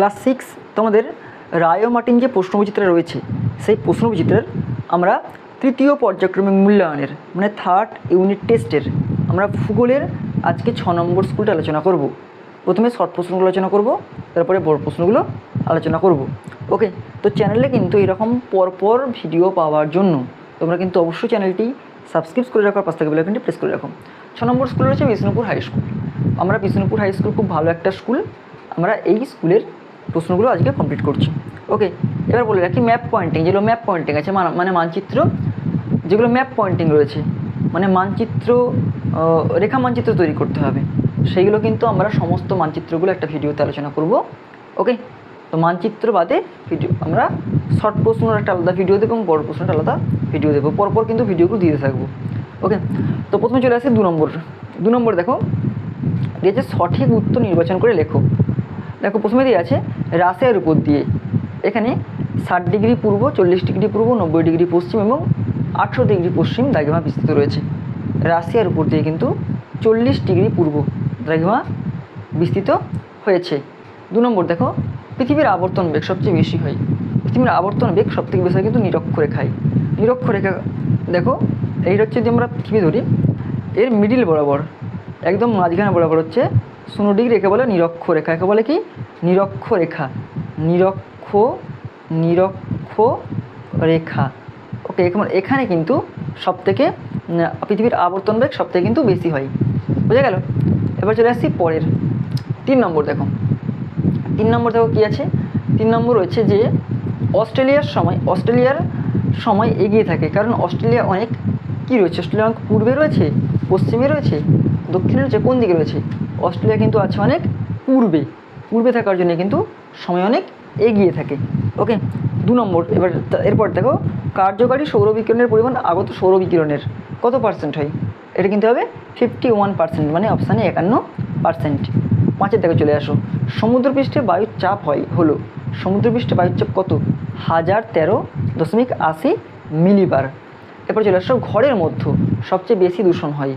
Class six তোমাদের রায় Martin যে প্রশ্নবিচিত্রা রয়েছে, সেই প্রশ্নবিচিত্রার আমরা তৃতীয় পর্যায়ক্রমিক মূল্যায়নের মানে থার্ড ইউনিট টেস্টের আমরা ভূগোলের আজকে ছ নম্বর স্কুলটা আলোচনা করব। প্রথমে শর্ট প্রশ্নগুলো আলোচনা করব, তারপরে বড় প্রশ্নগুলো আলোচনা করব। ওকে, তো চ্যানেলে কিন্তু এরকম পরপর ভিডিও পাওয়ার জন্য তোমরা কিন্তু অবশ্যই চ্যানেলটি সাবস্ক্রাইব করে রাখো পাঁচ থেকে বেলাইকনটি প্রেস করে রাখো। ছ নম্বর স্কুল রয়েছে বিষ্ণুপুর হাই স্কুল আমরা বিষ্ণুপুর হাই স্কুল খুব ভালো একটা স্কুল আমরা এই স্কুলের প্রশ্নগুলো আজকে কমপ্লিট করছি। ওকে এবার বলে রাখি ম্যাপ পয়েন্টিং যেগুলো ম্যাপ পয়েন্টিং আছে, মানে- মানে মানচিত্র, যেগুলো ম্যাপ পয়েন্টিং রয়েছে মানে মানচিত্র রেখা মানচিত্র তৈরি করতে হবে। সেইগুলো কিন্তু আমরা সমস্ত মানচিত্রগুলো একটা ভিডিওতে আলোচনা করব। ওকে তো মানচিত্র বাদে ভিডিও, আমরা শর্ট প্রশ্নের একটা আলাদা ভিডিও দেবো এবং বড় প্রশ্নটা আলাদা ভিডিও দেবো। পরপর কিন্তু ভিডিওগুলো দিতে থাকব। ওকে তো প্রথমে চলে আসি দু নম্বর। দু নম্বর দেখো দিয়েছে সঠিক উত্তর নির্বাচন করে লেখো। দেখো প্রথমে দিয়ে আছে রাশিয়ার উপর দিয়ে। এখানে ষাট ডিগ্রি পূর্ব, চল্লিশ ডিগ্রি পূর্ব, নব্বই ডিগ্রি পশ্চিম এবং আটশো ডিগ্রি পশ্চিম দ্রাঘিমা বিস্তৃত রয়েছে। রাশিয়ার উপর দিয়ে কিন্তু চল্লিশ ডিগ্রি পূর্ব দ্রাঘিমা বিস্তৃত হয়েছে। দু নম্বর দেখো, পৃথিবীর আবর্তন বেগ সবচেয়ে বেশি হয়। পৃথিবীর আবর্তন বেগ সবথেকে বেশি হয় কিন্তু নিরক্ষরেখায়। নিরক্ষরেখা, দেখো, এইটা হচ্ছে যদি আমরা পৃথিবী ধরি, এর মিডিল বরাবর, একদম মাঝখানে বরাবর হচ্ছে শূন্য ডিগ্রি একে বলে নিরক্ষরেখা একে বলে কি? নিরক্ষরেখা নিরক্ষ নিরক্ষ রেখা। ওকে এখানে কিন্তু সব থেকে পৃথিবীর আবর্তন বেগ সব থেকে কিন্তু বেশি হয়। বুঝে গেল? এবার চলে আসছি পরের। তিন নম্বর দেখো। তিন নম্বর দেখো কী আছে? তিন নম্বর রয়েছে যে, অস্ট্রেলিয়ার সময় অস্ট্রেলিয়ার সময় এগিয়ে থাকে। কারণ অস্ট্রেলিয়া অনেক কী রয়েছে? অস্ট্রেলিয়া অনেক পূর্বে রয়েছে, পশ্চিমে রয়েছে, দক্ষিণে রয়েছে, কোন দিকে রয়েছে? অস্ট্রেলিয়া কিন্তু আছে অনেক পূর্বে পূর্বে থাকার জন্য কিন্তু সময় অনেক এগিয়ে থাকে। ওকে দু নম্বর, এবার এরপর দেখো, কার্যকারী সৌরবিকিরণের পরিমাণ আগত সৌরবিকিরণের কত পার্সেন্ট হয়? এটা কিন্তু হবে ফিফটি ওয়ান পার্সেন্ট মানে অপশানে একান্ন পার্সেন্ট পাঁচের দেখে চলে আসো, সমুদ্রপৃষ্ঠে বায়ুর চাপ হয় হলো, সমুদ্রপৃষ্ঠে বায়ুর চাপ কত? হাজার তেরো দশমিক আশি মিলিবার। এরপর চলে আসো, ঘরের মধ্যে সবচেয়ে বেশি দূষণ হয়।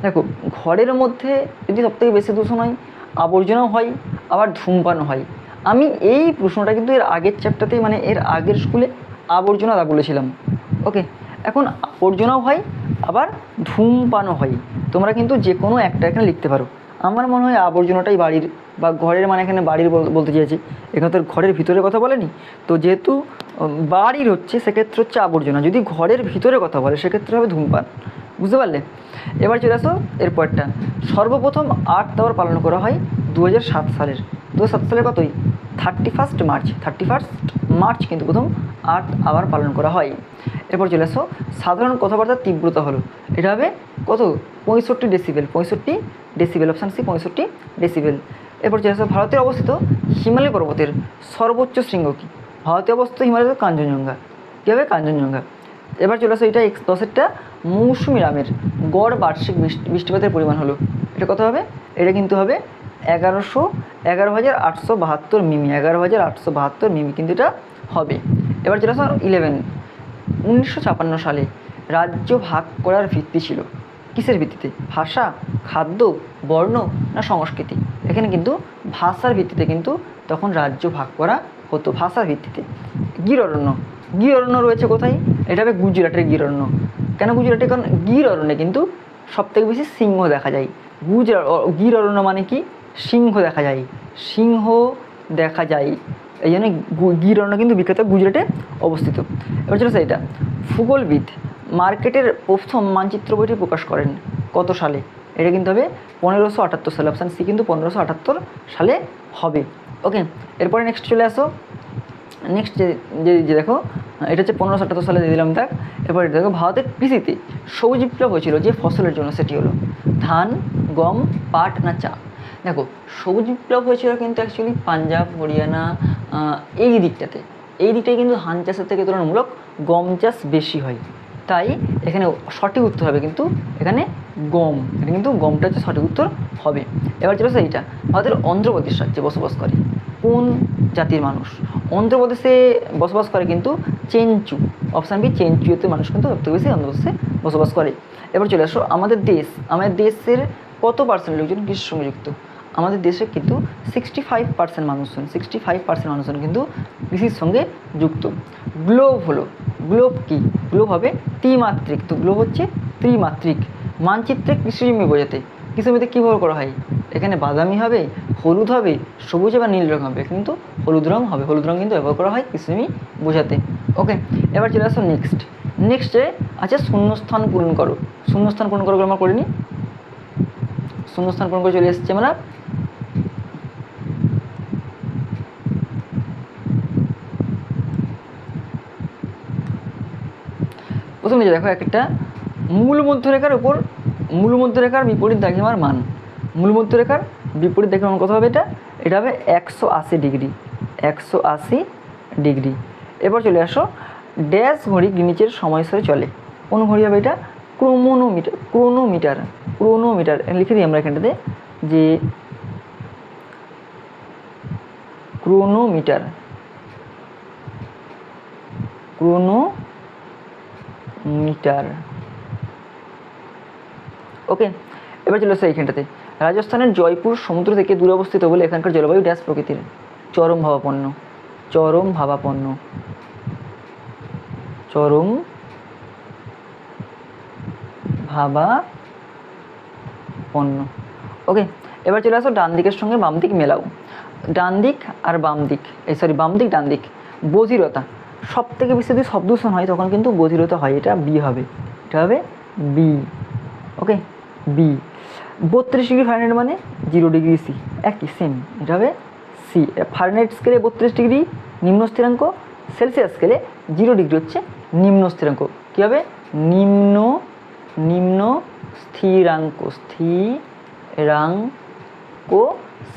দেখো, ঘরের মধ্যে যদি সবথেকে বেশি দূষণ হয় আবর্জনাও হয়, আবার ধূমপানও হয়। আমি এই প্রশ্নটা কিন্তু এর আগের চ্যাপ্টারতেই মানে এর আগের স্কুলে আবর্জনা দা বলেছিলাম। ওকে এখন আবর্জনাও হয়, আবার ধূমপানও হয়। তোমরা কিন্তু যে কোনো একটা এখানে লিখতে পারো। আমার মনে হয় আবর্জনাটাই বাড়ির বা ঘরের মানে এখানে বাড়ির বল- বলতে চেয়েছি এখানে তো ঘরের ভিতরে কথা বলেনি। তো যেহেতু বাড়ির হচ্ছে, সেক্ষেত্রে হচ্ছে আবর্জনা। যদি ঘরের ভিতরে কথা বলে, সেক্ষেত্রে হবে ধূমপান। বুঝতে পারলে? এবার চলে আসো এরপরটা সর্বপ্রথম আর্থ আওয়ার পালন করা হয় দু সাত সালের। দু সাত সালে কতই? Thirty first March thirty first March কিন্তু প্রথম আর্থ আওয়ার পালন করা হয়। এরপর চলে আসো, সাধারণ কথাবার্তার তীব্রতা হলো। এটা হবে কত? পঁয়ষট্টি ডেসিবেল পঁয়ষট্টি ডেসিবেল অপশান সি পঁয়ষট্টি ডেসিবেল এরপর চলে আসো ভারতের অবস্থিত হিমালয় পর্বতের সর্বোচ্চ শৃঙ্গ কী? ভারতে অবস্থিত হিমালয় কাঞ্চনজঙ্ঘা। কী হবে কাঞ্চনজঙ্ঘা। এবার চলে আসো এটা দশেরটা মৌসুমি রামের গড় বার্ষিক বৃষ্টি- বৃষ্টিপাতের পরিমাণ হলো। এটা কত হবে? এটা কিন্তু হবে এগারোশো এগারো হাজার আটশো বাহাত্তর মিমি, এগারো হাজার আটশো বাহাত্তর মিমি কিন্তু এটা হবে। এবার চলে আসো ইলেভেন উনিশশো ছাপান্ন সালে রাজ্য ভাগ করার ভিত্তি ছিল। কিসের ভিত্তিতে? ভাষা, খাদ্য, বর্ণ না সংস্কৃতি? এখানে কিন্তু ভাষার ভিত্তিতে কিন্তু তখন রাজ্য ভাগ করা হতো, ভাষার ভিত্তিতে। গির অরণ্য গির অরণ্য রয়েছে কোথায়? এটা হবে গুজরাটের গির অরণ্য। কেন গুজরাটে? কারণ গির অরণ্যে কিন্তু সবথেকে বেশি সিংহ দেখা যায়। গুজরাট গির অরণ্য মানে কি? সিংহ দেখা যায়। সিংহ দেখা যায়। এই জন্য গির অরণ্য কিন্তু বিখ্যাত গুজরাটে অবস্থিত। এবার চলে এটা ভূগোলবিদ মার্কেটের প্রথম মানচিত্র বইটি প্রকাশ করেন কত সালে? এটা কিন্তু হবে পনেরোশো আটাত্তর সালে। অপশান সি কিন্তু পনেরোশো আটাত্তর সালে হবে। ওকে, এরপরে নেক্সট চলে আসো। নেক্সট যে যে দেখো, এটা হচ্ছে পনেরোশো আটাত্তর সালে দিয়ে দিলাম দেখ। এরপরে দেখো, ভারতের কৃষিতে সবুজ বিপ্লব হয়েছিল যে ফসলের জন্য, সেটি হলো ধান, গম, পাট না চা। দেখো, সবুজ বিপ্লব হয়েছিল কিন্তু অ্যাকচুয়ালি পাঞ্জাব, হরিয়ানা এই দিকটাতে। এই দিকটায় কিন্তু ধান চাষের থেকে তুলনামূলক গম চাষ বেশি হয়। তাই এখানে সঠিক উত্তর হবে কিন্তু এখানে গম। এটা কিন্তু গমটা হচ্ছে সঠিক উত্তর হবে। এবার চলে এইটা ভারতের অন্ধ্রপ্রদেশ রাজ্যে বসবাস করে। কোন জাতির মানুষ? অন্ধ্রপ্রদেশে বসবাস করে কিন্তু চেঞ্চু। অপশান বি চেঞ্চুতে মানুষ কিন্তু সবথেকে বেশি অন্ধ্রপ্রদেশে বসবাস করে। এবার চলে আসো আমাদের দেশ। আমাদের দেশের কত পার্সেন্ট লোকজন কৃষির সঙ্গে যুক্ত আমাদের দেশে কিন্তু সিক্সটি ফাইভ পার্সেন্ট মানুষজন সিক্সটি ফাইভ পার্সেন্ট মানুষজন কিন্তু কৃষির সঙ্গে যুক্ত। গ্লোব হলো গ্লোব কি? গ্লোব হবে ত্রিমাত্রিক। তো গ্লোব হচ্ছে ত্রিমাত্রিক। মানচিত্রে কৃষিজমি বোঝাতে কৃষি জমিতে কী ব্যবহার করা হয়? এখানে বাদামি হবে হলুদ হবে, সবুজ বা নীল রং হবে। কিন্তু হলুদ রং হবে। হলুদ রং কিন্তু ব্যবহার করা হয় কৃষি জমি বোঝাতে। ওকে এবার চলে আসো নেক্সট নেক্সটে আছে শূন্যস্থান পূরণ করো। শূন্যস্থান পূরণ করো আমরা করিনি। শূন্যস্থান পূরণ করে চলে এসেছি আমরা। প্রথমে দেখো একটা, মূল মধ্যরেখার উপর, মূল মধ্যরেখার বিপরীত দ্রাঘিমার মান। মূল মধ্যরেখার বিপরীত মান কত হবে এটা। এটা হবে একশো আশি ডিগ্রি। একশো আশি ডিগ্রি। এবার চলে আসো। ড্যাশ ঘড়ি গ্রিনিচের সময় স্তরে চলে। কোন ঘড়ি হবে এটা? Chronometer, chronometer chronometer. লিখে দিই আমরা এখানটাতে যে ক্রোনোমিটার। ক্রোনো মিটার ওকে। এবার চলে আসো এইখানটাতে। রাজস্থানের জয়পুর সমুদ্র থেকে দূরে অবস্থিত বলে এখানকার জলবায়ু ড্যাশ প্রকৃতির। চরম ভাবাপন্ন। চরম ভাবাপন্ন। চরম ভাবাপন্ন। ওকে এবার চলে আসো ডান দিকের সঙ্গে বাম দিক মেলাও। ডান দিক আর বাম দিক এই সরি বাম দিক ডান দিক বধিরতা। সব থেকে বেশি যদি শব্দ দূষণ হয়, তখন কিন্তু বধিরতা হয়। এটা বি হবে। এটা হবে বি ওকে বি বত্রিশ ডিগ্রি ফারেনহাইট মানে জিরো ডিগ্রি সি একই সেম এটা হবে সি ফারেনহাইট স্কেলে বত্রিশ ডিগ্রি নিম্ন স্থিরাঙ্ক সেলসিয়াস স্কেলে জিরো ডিগ্রি হচ্ছে নিম্ন স্থিরাঙ্ক। কী হবে? নিম্ন নিম্ন স্থিরাঙ্ক স্থিরাঙ্ক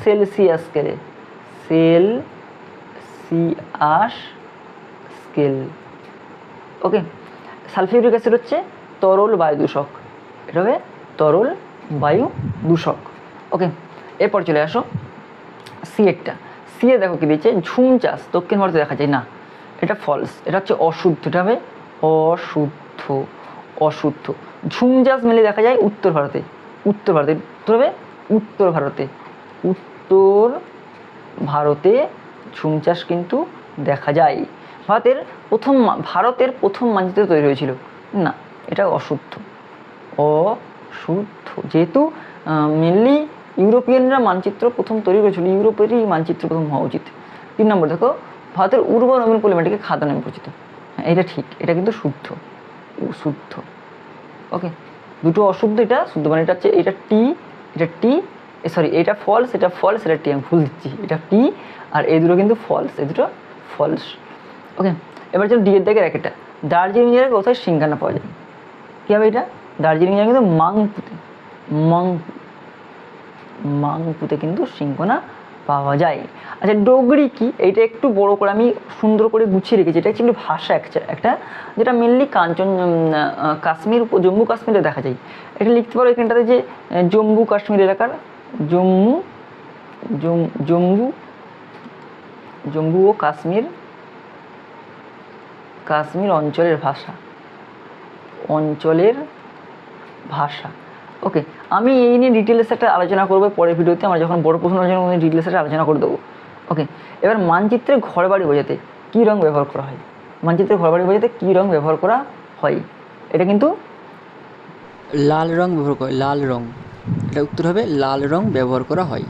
সেলসিয়াস স্কেলে Celsius scale okay sulphuric acid হচ্ছে তরল বায়ু দূষক এটা হবে তরল বায়ু দূষক। ওকে এরপর চলে আসো সি একটা। সি এ দেখো কি দিচ্ছে, ঝুম চাষ, দক্ষিণ ভারতে দেখা যায় না, এটা ফলস এটা হচ্ছে অশুদ্ধ, এটা হবে অশুদ্ধ অশুদ্ধ। ঝুম চাষ মেলে দেখা যায় উত্তর ভারতে। উত্তর ভারতে হবে উত্তর ভারতে। উত্তর ভারতে ঝুম চাষ কিন্তু দেখা যায়। ভারতের প্রথম ভারতের প্রথম মানচিত্র তৈরি হয়েছিল। না, এটা অশুদ্ধ। অশুদ্ধ যেহেতু মেনলি ইউরোপিয়ানরা মানচিত্র প্রথম তৈরি করেছিল, ইউরোপেরই মানচিত্র প্রথম হওয়া উচিত। তিন নম্বর, দেখো, ভারতের উর্বর নবীন পলিমাটিকে খাদ্য নামে পরিচিত। হ্যাঁ এটা ঠিক, এটা কিন্তু শুদ্ধ শুদ্ধ। ওকে, দুটো অশুদ্ধ, এটা শুদ্ধ মানে এটা হচ্ছে, এটা টি এটা টি সরি এটা ফলস এটা ফলস এটা টি, আমি ভুল দিচ্ছি, এটা টি আর এই দুটো কিন্তু ফলস এই দুটো ফলস ওকে, এবার চলো ডিএর দিকে র্যাকেটটা দার্জিলিং জেলায় কোথায় সিঙ্গানা পাওয়া যায়? কী হবে এটা? দার্জিলিং জেলা কিন্তু মাংপুতে, মাংপু, মাংপুতে কিন্তু সিংকোনা পাওয়া যায়। আচ্ছা ডোগরি কি? এটা একটু বড় করে আমি সুন্দর করে গুছিয়ে রেখেছি। এটা অ্যাকচুয়ালি ভাষা একটা যেটা মেনলি কাঞ্চন কাশ্মীর, জম্মু কাশ্মীরে দেখা যায়। এটা লিখতে পারো এখানটাতে যে জম্মু কাশ্মীর এলাকার, জম্মু জম্মু জম্মু ও কাশ্মীর কাশ্মীর অঞ্চলের ভাষা। অঞ্চলের ভাষা। ওকে আমি এই নিয়ে ডিটেলস একটা আলোচনা করব, পরের ভিডিওতে আমার যখন বড় প্রশ্ন আলোচনা করব ডিটেলস একটা আলোচনা করে দেবো। ওকে এবার মানচিত্রে ঘর বাড়ি বোঝাতে কী রঙ ব্যবহার করা হয়? মানচিত্রে ঘর বাড়ি বোঝাতে কী রঙ ব্যবহার করা হয়? এটা কিন্তু লাল রং ব্যবহার করে লাল রং। এটা উত্তর হবে, লাল রং ব্যবহার করা হয়।